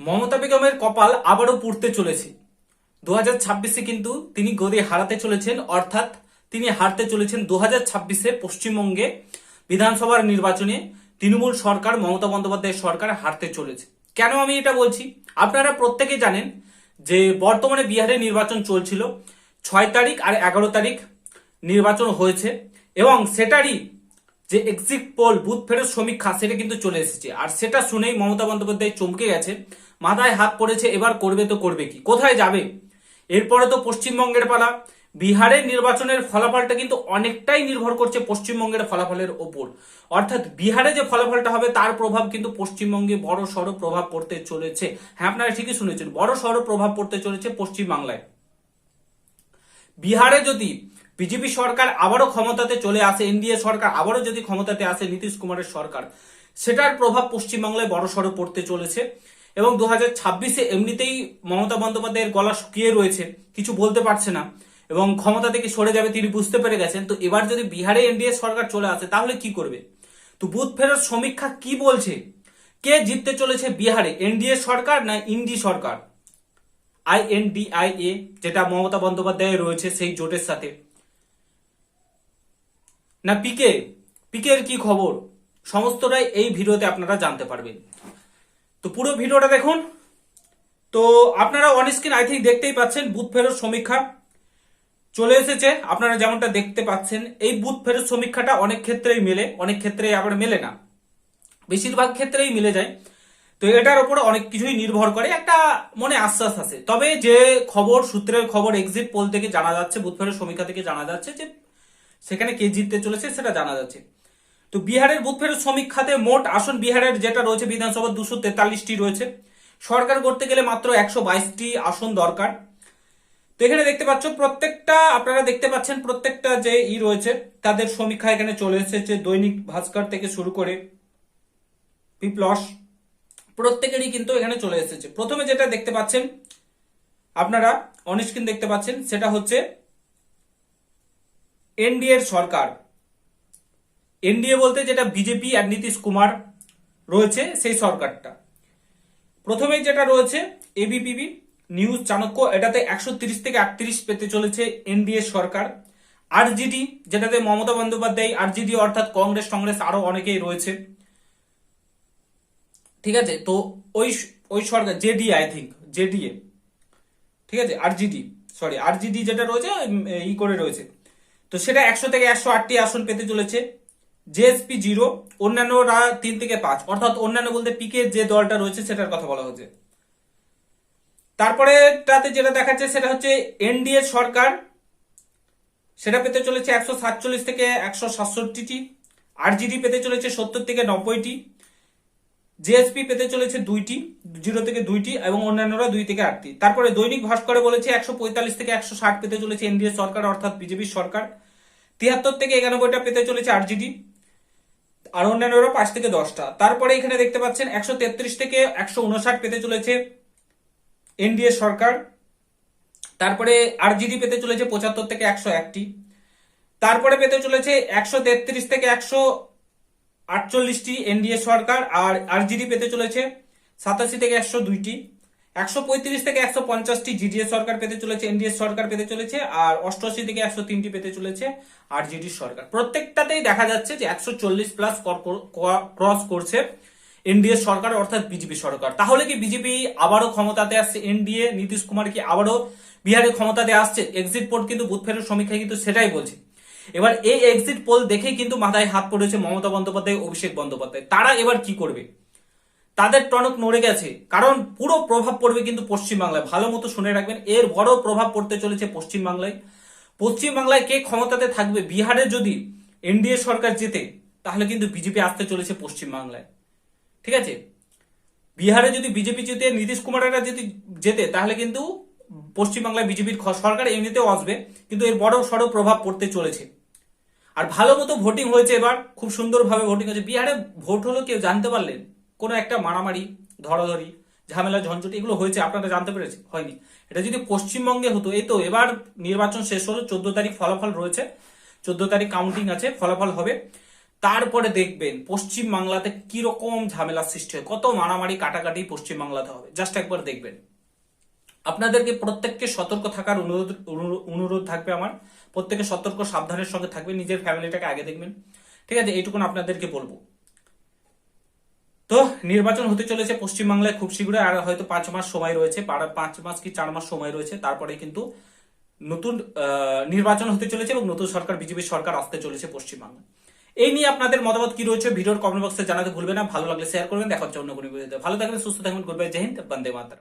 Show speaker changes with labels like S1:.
S1: মমতা বেগমের কপাল আবারও পুড়তে চলেছে। দু হাজার ছাব্বিশে কিন্তু তিনি গদি হারাতে চলেছেন, অর্থাৎ তিনি হারতে চলেছেন দু হাজার ছাব্বিশে পশ্চিমবঙ্গে বিধানসভার নির্বাচনে। তৃণমূল সরকার, মমতা বন্দ্যোপাধ্যায়ের সরকার হারতে চলেছে। কেন আমি এটা বলছি? আপনারা প্রত্যেকে জানেন যে বর্তমানে বিহারে নির্বাচন চলছিল। ছয় তারিখ আর এগারো তারিখ নির্বাচন হয়েছে এবং সেটারই যে এক্সিট পোল বুথ ফেরত সমীক্ষা, সেটা কিন্তু চলে এসেছে। আর সেটা শুনেই মমতা বন্দ্যোপাধ্যায় চমকে গেছে মাথায় হাত পড়েছে, এবার করবে তো করবে কি? কোথায় যাবে? এরপরে তো পশ্চিমবঙ্গের পালা। বিহারের নির্বাচনের ফলাফলটা কিন্তু অনেকটাই নির্ভর করছে পশ্চিমবঙ্গের ফলাফলের ওপর। অর্থাৎ বিহারে যে ফলাফলটা হবে, তার প্রভাব কিন্তু পশ্চিমবঙ্গে বড় সড়ো প্রভাব পড়তে চলেছে। হ্যাঁ আপনারা ঠিকই শুনেছেন, বড় সড়ো প্রভাব পড়তে চলেছে পশ্চিমবাংলায়। বিহারে যদি বিজেপি সরকার আবারও ক্ষমতাতে চলে আসে, এনডিএ সরকার আবারও যদি ক্ষমতাতে আসে, নীতিশ কুমারের সরকার, সেটার প্রভাব পশ্চিমবাংলায় বড়সড় পড়তে চলেছে। এবং দু হাজার ছাব্বিশে এমনিতেই মমতা বন্দ্যোপাধ্যায়ের গলা শুকিয়ে রয়েছে, কিছু বলতে পারছে না। এবং ক্ষমতা থেকে সরে যাবে তিনি বুঝতে পেরে গেছেন। তো এবার যদি বিহারে এনডিএ সরকার চলে আসে, তাহলে কি করবে? তো বুথ ফেরত সমীক্ষা কি বলছে? কে জিততে চলেছে বিহারে, এনডিএ সরকার না ইন্ডি সরকার? আইএনডিআইএ, যেটা মমতা বন্দ্যোপাধ্যায় রয়েছে সেই জোটের সাথে। না, পিকে? পিকের কি খবর? সমস্তটাই এই ভিডিওতে আপনারা জানতে পারবেন। তো পুরো ভিডিওটা দেখুন। তো আপনারা অন স্ক্রিন আই থিঙ্ক দেখতেই পাচ্ছেন বুথ ফেরত সমীক্ষা চলে এসেছে। আপনারা যেমনটা দেখতে পাচ্ছেন, এই বুথ ফেরত সমীক্ষাটা অনেক ক্ষেত্রেই মেলে, অনেক ক্ষেত্রেই আবার মেলে না। বেশিরভাগ ক্ষেত্রেই মিলে যায়। তো এটার উপরে অনেক কিছুই নির্ভর করে, একটা মনে আশ্বাস আছে। তবে যে খবর, সূত্রের খবর এক্সিট পোল থেকে জানা যাচ্ছে, বুথ ফেরত সমীক্ষা থেকে জানা যাচ্ছে যে সেখানে কে জিততে চলেছে, সেটা জানা যাচ্ছে। তো বিহারের বুথ ফেরত সমীক্ষাতে মোট আসন বিহারের যেটা রয়েছে বিধানসভা দুশো তেতাল্লিশটি রয়েছে। সরকার করতে গেলে মাত্র একশো বাইশটি আসন দরকার। তো এখানে দেখতে পাচ্ছ, প্রত্যেকটা, আপনারা দেখতে পাচ্ছেন প্রত্যেকটা যে ই রয়েছে, তাদের সমীক্ষা এখানে চলে এসেছে দৈনিক ভাস্কর থেকে শুরু করে পিপ্লস প্রত্যেকেরই কিন্তু এখানে চলে এসেছে। প্রথমে যেটা দেখতে পাচ্ছেন, আপনারা অনস্ক্রিন দেখতে পাচ্ছেন, সেটা হচ্ছে এনডিএর সরকার। এনডিএ বলতে যেটা বিজেপি আর নীতিশ কুমার রয়েছে, সেই সরকারটা। প্রথমে যেটা রয়েছে এবিপিবি নিউজ চাণক্য, এটাতে একশো তিরিশ থেকে আটত্রিশ পেতে চলেছে এনডিএ সরকার। আরজিডি যেটাতে মমতা বন্দ্যোপাধ্যায় আরজিডি অর্থাৎ কংগ্রেস কংগ্রেস আরও অনেকেই রয়েছে। ঠিক আছে? তো ওই ওই সরকার জেডি আই থিঙ্ক জেডিএ ঠিক আছে? আরজিডি সরি আরজিডি যেটা রয়েছে ই করে রয়েছে। তো সেটা একশো থেকে একশো আটটি আসন পেতে চলেছে। জেএসপি জিরো অন্যান্যরা তিন থেকে পাঁচ। অর্থাৎ অন্যান্য বলতে পিকে যে দলটা রয়েছে, সেটার কথা বলা হচ্ছে তারপরে তাতে যেটা দেখাচ্ছে, সেটা হচ্ছে এনডিএ সরকার। সেটা পেতে চলেছে একশো সাতচল্লিশ থেকে একশো সাতষট্টিটি। আরজিডি পেতে চলেছে সত্তর থেকে নব্বইটি। জেএসপি পেতে চলেছে দুইটি জিরো থেকে দুইটি, এবং অন্যান্যরা দুই থেকে আটটি। তারপরে দৈনিক ভাস্করে বলেছে একশো পঁয়তাল্লিশ থেকে একশো ষাট পেতে চলেছে এনডিএ সরকার, অর্থাৎ বিজেপির সরকার। তিয়াত্তর থেকে একানব্বইটা পেতে চলেছে আরজিডি আর অন্যান্যরা পাঁচ থেকে দশটা। তারপরে এখানে দেখতে পাচ্ছেন একশো তেত্রিশ থেকে একশো উনষাট পেতে চলেছে এনডিএ সরকার। তারপরে আরজিডি পেতে চলেছে পঁচাত্তর থেকে একশো একটি। তারপরে পেতে চলেছে একশো তেত্রিশ থেকে একশো আটচল্লিশটি এনডিএ সরকার আর আরজিডি পেতে চলেছে সাতাশি থেকে একশো দুইটি। একশো পঁয়ত্রিশ থেকে একশো পঞ্চাশটি জিডিএ সরকার পেতে চলেছে এনডিএ সরকার পেতে চলেছে, আর অষ্টআশি থেকে একশো তিনটি পেতে চলেছে আরজিডি সরকার। প্রত্যেকটাতেই দেখা যাচ্ছে যে একশো চল্লিশ প্লাস ক্রস করছে এনডিএ সরকার, অর্থাৎ বিজেপি সরকার। তাহলে কি বিজেপি আবারও ক্ষমতাতে আসছে? এনডিএ নীতিশ কুমার কি আবারও বিহারে ক্ষমতাতে আসছে? এক্সিট পোল কিন্তু বুথ ফেরত সমীক্ষায় কিন্তু সেটাই বলছে। এবার এই এক্সিট পোল দেখেই কিন্তু মাথায় হাত পড়েছে মমতা বন্দ্যোপাধ্যায়, অভিষেক বন্দ্যোপাধ্যায়। তারা এবার কি করবে? তাদের টনক নড়ে গেছে। কারণ পুরো প্রভাব পড়বে কিন্তু পশ্চিমবাংলায়। ভালো মতো শুনে রাখবেন, এর বড় প্রভাব পড়তে চলেছে পশ্চিমবাংলায়। পশ্চিমবাংলায় কে ক্ষমতাতে থাকবে? বিহারে যদি এনডিএ সরকার জেতে, তাহলে কিন্তু বিজেপি আসতে চলেছে পশ্চিমবাংলায়। ঠিক আছে? বিহারে যদি বিজেপি জেতে, নীতিশ কুমারেরা যদি জেতে, তাহলে কিন্তু পশ্চিমবাংলায় বিজেপির সরকার এমনিতেও আসবে, কিন্তু এর বড় সড়ো প্রভাব পড়তে চলেছে। আর ভালো মতো ভোটিং হয়েছে এবার, খুব সুন্দরভাবে ভোটিং হয়েছে। বিহারে ভোট হলো কেউ জানতে পারলেন? কোনো একটা মারামারি, ধরাধরি, ঝামেলা, ঝঞ্ঝটি, এগুলো হয়েছে, আপনারা জানতে পেরেছে হয়নি। এটা যদি পশ্চিমবঙ্গে হতো, এই তো এবার নির্বাচন শেষ হলো, চোদ্দ তারিখ ফলাফল রয়েছে, চোদ্দ তারিখ কাউন্টিং আছে, ফলাফল হবে। তারপরে দেখবেন, পশ্চিম বাংলাতে কীরকম ঝামেলা সৃষ্টি হয়, কত মারামারি, কাটাকাটি পশ্চিম বাংলাতে হবে জাস্ট একবার দেখবেন। আপনাদেরকে প্রত্যেককে সতর্ক থাকার অনুরোধ অনুরোধ থাকবে আমার। প্রত্যেকে সতর্ক, সাবধানের সঙ্গে থাকবে নিজের ফ্যামিলিটাকে আগে দেখবেন। ঠিক আছে, এইটুকুন আপনাদেরকে বলব। তো নির্বাচন হতে চলেছে পশ্চিমবাংলায় খুব শীঘ্রই, আর হয়তো পাঁচ মাস সময় রয়েছে। পাঁচ মাস কি চার মাস সময় রয়েছে তারপরে কিন্তু নতুন নির্বাচন হতে চলেছে এবং নতুন সরকার, বিজেপি সরকার আসতে চলেছে পশ্চিমবাংলায়। এই নিয়ে আপনাদের মতামত কি রয়েছে ভিডিওর কমেন্ট বক্সে জানাতে ভুলবে না। ভালো লাগলে শেয়ার করবেন। দেখার জন্য কোনো ভালো থাকবেন, সুস্থ থাকবেন। করবেন জয় বন্দে মাতারা